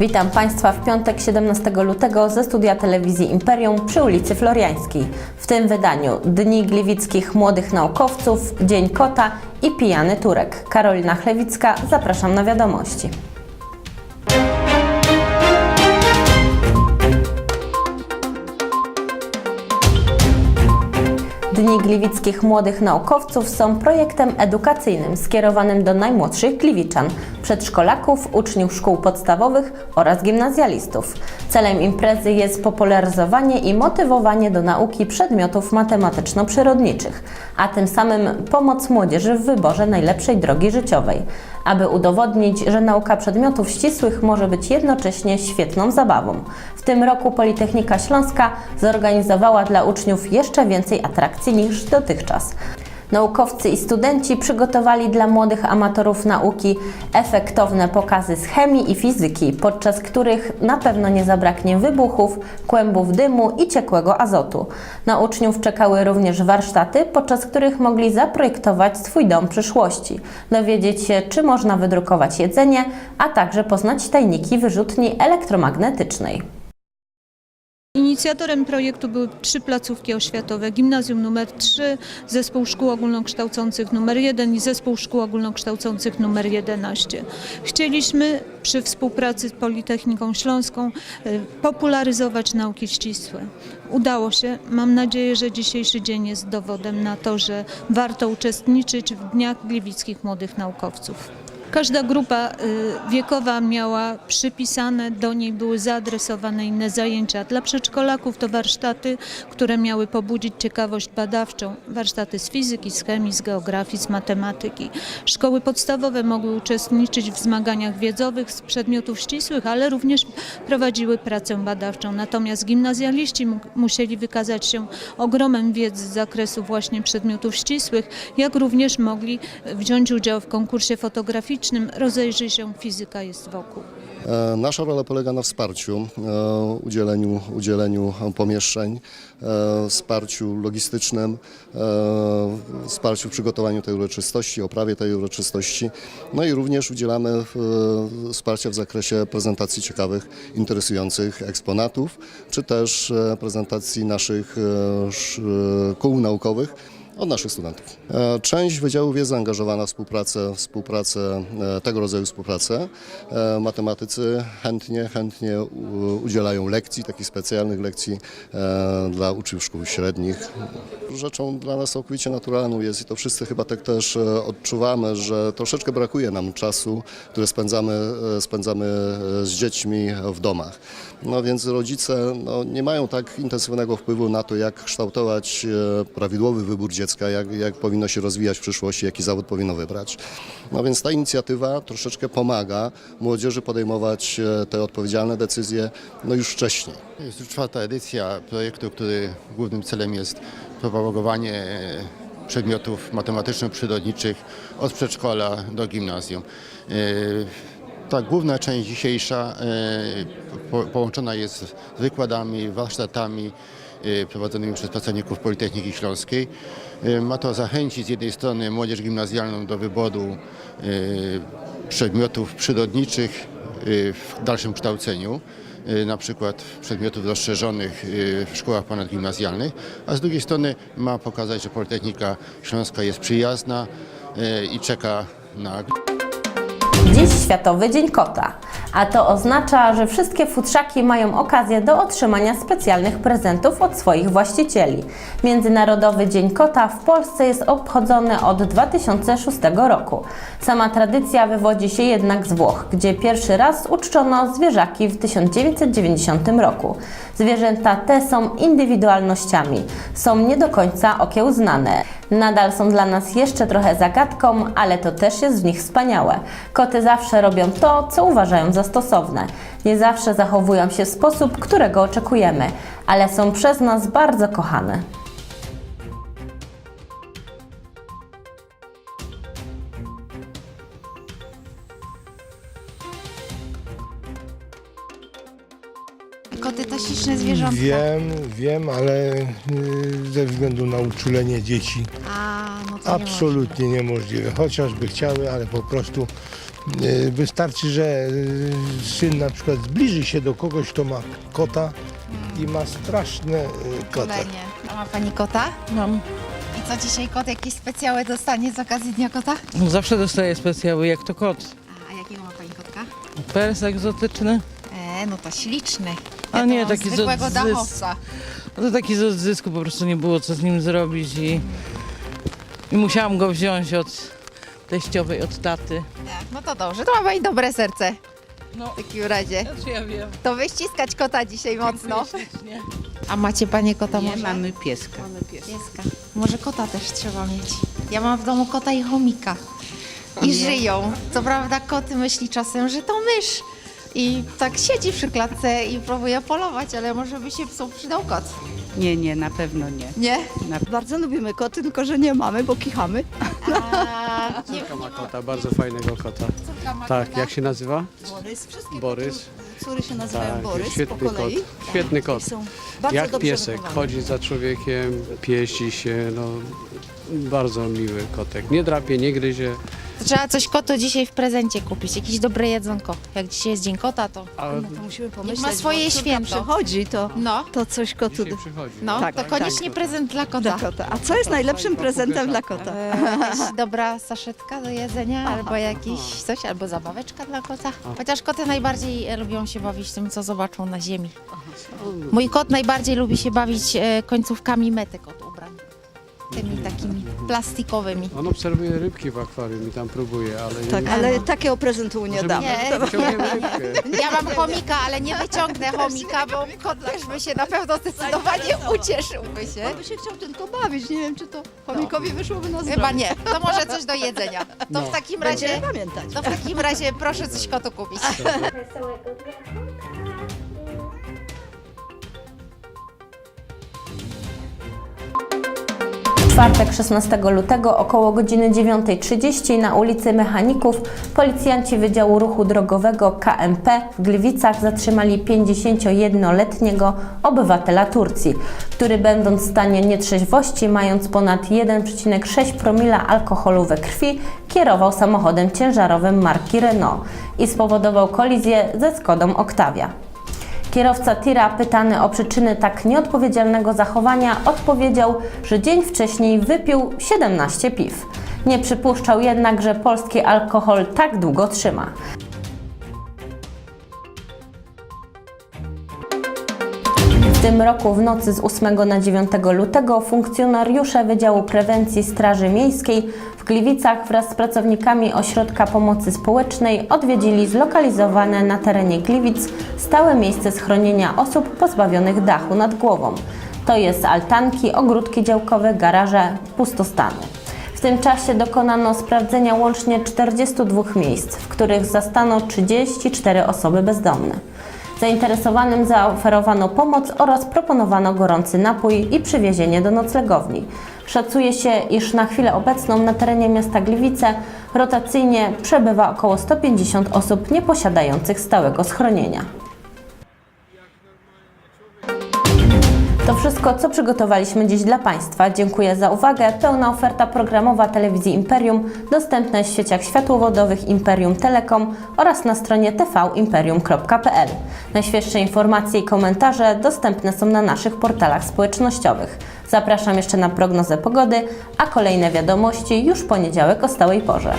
Witam Państwa w piątek 17 lutego ze studia telewizji Imperium przy ulicy Floriańskiej. W tym wydaniu Dni Gliwickich Młodych Naukowców, Dzień Kota i Pijany Turek. Karolina Chlewicka, zapraszam na wiadomości. Dni Gliwickich Młodych Naukowców są projektem edukacyjnym skierowanym do najmłodszych Gliwiczan, przedszkolaków, uczniów szkół podstawowych oraz gimnazjalistów. Celem imprezy jest popularyzowanie i motywowanie do nauki przedmiotów matematyczno-przyrodniczych, a tym samym pomoc młodzieży w wyborze najlepszej drogi życiowej, aby udowodnić, że nauka przedmiotów ścisłych może być jednocześnie świetną zabawą. W tym roku Politechnika Śląska zorganizowała dla uczniów jeszcze więcej atrakcji niż dotychczas. Naukowcy i studenci przygotowali dla młodych amatorów nauki efektowne pokazy z chemii i fizyki, podczas których na pewno nie zabraknie wybuchów, kłębów dymu i ciekłego azotu. Na uczniów czekały również warsztaty, podczas których mogli zaprojektować swój dom przyszłości, dowiedzieć się, czy można wydrukować jedzenie, a także poznać tajniki wyrzutni elektromagnetycznej. Inicjatorem projektu były trzy placówki oświatowe: Gimnazjum nr 3, Zespół Szkół Ogólnokształcących nr 1 i Zespół Szkół Ogólnokształcących nr 11. Chcieliśmy przy współpracy z Politechniką Śląską e, popularyzować nauki ścisłe. Udało się. Mam nadzieję, że dzisiejszy dzień jest dowodem na to, że warto uczestniczyć w Dniach Gliwickich Młodych Naukowców. Każda grupa y, wiekowa miała przypisane, do niej były zaadresowane inne zajęcia. Dla przedszkolaków to warsztaty, które miały pobudzić ciekawość badawczą. Warsztaty z fizyki, z chemii, z geografii, z matematyki. Szkoły podstawowe mogły uczestniczyć w zmaganiach wiedzowych z przedmiotów ścisłych, ale również prowadziły pracę badawczą. Natomiast gimnazjaliści mu- musieli wykazać się ogromem wiedzy z zakresu właśnie przedmiotów ścisłych, jak również mogli wziąć udział w konkursie fotograficznym Rozejrzyj się, fizyka jest wokół. E, Nasza rola polega na wsparciu, e, udzieleniu, udzieleniu pomieszczeń, e, wsparciu logistycznym, wsparciu w przygotowaniu tej uroczystości, oprawie tej uroczystości. No i również udzielamy wsparcia w zakresie prezentacji ciekawych, interesujących eksponatów, czy też prezentacji naszych sz- kół naukowych od naszych studentów. E, Część wydziałów jest zaangażowana w współpracę, współpracę e, tego rodzaju współpracę. E, Matematycy chętnie, chętnie udzielają lekcji, takich specjalnych lekcji dla uczniów szkół średnich. Rzeczą dla nas całkowicie naturalną jest i to wszyscy chyba tak też odczuwamy, że troszeczkę brakuje nam czasu, który spędzamy, spędzamy z dziećmi w domach. No więc rodzice no, nie mają tak intensywnego wpływu na to, jak kształtować prawidłowy wybór dziecka, jak, jak powinno się rozwijać w przyszłości, jaki zawód powinno wybrać. No więc ta inicjatywa troszeczkę pomaga młodzieży podejmować e, te odpowiedzialne decyzje no już wcześniej. Jest już czwarta edycja projektu, który głównym celem jest propagowanie przedmiotów matematyczno-przyrodniczych od przedszkola do gimnazjum. E, Ta główna część dzisiejsza e, po- połączona jest z wykładami, warsztatami e, prowadzonymi przez pracowników Politechniki Śląskiej. E, Ma to zachęcić z jednej strony młodzież gimnazjalną do wyboru e, przedmiotów przyrodniczych e, w dalszym kształceniu na przykład przedmiotów rozszerzonych w szkołach ponadgimnazjalnych, a z drugiej strony ma pokazać, że Politechnika Śląska jest przyjazna i czeka na Dziś Światowy Dzień Kota, a to oznacza, że wszystkie futrzaki mają okazję do otrzymania specjalnych prezentów od swoich właścicieli. Międzynarodowy Dzień Kota w Polsce jest obchodzony od 2006 roku. Sama tradycja wywodzi się jednak z Włoch, gdzie pierwszy raz uczczono zwierzaki w 1990 roku. Zwierzęta te są indywidualnościami, są nie do końca okiełznane. Nadal są dla nas jeszcze trochę zagadką, ale to też jest w nich wspaniałe. Koty zawsze robią to, co uważają za stosowne. Nie zawsze zachowują się w sposób, którego oczekujemy, ale są przez nas bardzo kochane. Koty to śliczne zwierzątka. Wiem, wiem, ale y, ze względu na uczulenie dzieci A, no to nie absolutnie niemożliwe. Chociażby chciały, ale po prostu Wystarczy, że y, syn na przykład zbliży się do kogoś, kto ma kota i ma straszne y, koty. A ma pani kota? Mam. I co dzisiaj kot jakieś specjały dostanie z okazji Dnia Kota? No zawsze dostaję specjały, jak to kot. A, a jakiego ma pani kotka? Pers egzotyczny. E, no to śliczny. A Ja nie, mam taki z zwykłego odzys- dachowca. No to taki z odzysku, po prostu nie było co z nim zrobić i, i musiałam go wziąć od teściowej, od taty. Tak, no to dobrze, to ma pani dobre serce. No. W takim razie. Znaczy ja wiem. To wyściskać kota dzisiaj mocno. Ślicznie. A macie panie kota Nie, może? mamy pieska. Pieska. Może kota też trzeba mieć. Ja mam w domu kota i chomika. I żyją. Co prawda koty myśli czasem, że to mysz. I tak siedzi przy klatce i próbuje polować, ale może by się psu przydał kot. Nie, nie, na pewno nie. Nie? Na... Bardzo lubimy koty, tylko że nie mamy, bo kichamy. A, nie, Córka ma kota, bardzo fajnego kota. córka ma Tak, kota. jak się nazywa? Borys, wszystkie Borys. córy się nazywają Tak, Borys świetny po kolei. kot. Świetny kot. Są bardzo Jak dobrze piesek, wychowane. chodzi za człowiekiem, pieści się, no bardzo miły kotek. Nie drapie, nie gryzie. To Trzeba coś kotu dzisiaj w prezencie kupić, jakieś dobre jedzonko. Jak dzisiaj jest dzień kota, to A No to musimy pomyśleć, ma swoje bo córka święto. przychodzi, to, no, to coś kotu dzisiaj przychodzi. no, Tak, to tak, koniecznie prezent dla kota. dla kota. A co jest najlepszym prezentem dla kota? E, jakaś dobra saszetka do jedzenia, albo jakiś coś, albo zabaweczka dla kota. Chociaż koty najbardziej lubią się bawić tym, co zobaczą na ziemi. Mój kot najbardziej lubi się bawić e, końcówkami metek od ubrań. Tymi takimi plastikowymi. On obserwuje rybki w akwarium i tam próbuje, ale Tak, nie, ale takiego prezentu nie damy. Nie, wyciągniemy rybkę. ja mam chomika, ale nie wyciągnę chomika, bo kot też by się na pewno zdecydowanie ucieszyłby się. On by się chciał tylko bawić, nie wiem czy to chomikowi wyszłoby na zdrowie. Chyba nie. To może coś do jedzenia. To w takim razie, Będziemy pamiętać. to w takim razie proszę coś kotu kupić. W czwartek 16 lutego około godziny 9.30 na ulicy Mechaników policjanci Wydziału Ruchu Drogowego KMP w Gliwicach zatrzymali 51-letniego obywatela Turcji, który będąc w stanie nietrzeźwości, mając ponad 1,6 promila alkoholu we krwi, kierował samochodem ciężarowym marki Renault i spowodował kolizję ze Skodą Octavia. Kierowca tira, pytany o przyczyny tak nieodpowiedzialnego zachowania, odpowiedział, że dzień wcześniej wypił 17 piw. Nie przypuszczał jednak, że polski alkohol tak długo trzyma. Tym roku w nocy z 8 na 9 lutego funkcjonariusze Wydziału Prewencji Straży Miejskiej w Gliwicach wraz z pracownikami Ośrodka Pomocy Społecznej odwiedzili zlokalizowane na terenie Gliwic stałe miejsce schronienia osób pozbawionych dachu nad głową. To jest altanki, ogródki działkowe, garaże, pustostany. W tym czasie dokonano sprawdzenia łącznie 42 miejsc, w których zastano 34 osoby bezdomne. Zainteresowanym zaoferowano pomoc oraz proponowano gorący napój i przywiezienie do noclegowni. Szacuje się, iż na chwilę obecną na terenie miasta Gliwice rotacyjnie przebywa około 150 osób nieposiadających stałego schronienia. To wszystko, co przygotowaliśmy dziś dla Państwa. Dziękuję za uwagę. Pełna oferta programowa telewizji Imperium dostępna w sieciach światłowodowych Imperium Telekom oraz na stronie tvimperium.pl. Najświeższe informacje i komentarze dostępne są na naszych portalach społecznościowych. Zapraszam jeszcze na prognozę pogody, a kolejne wiadomości już w poniedziałek o stałej porze.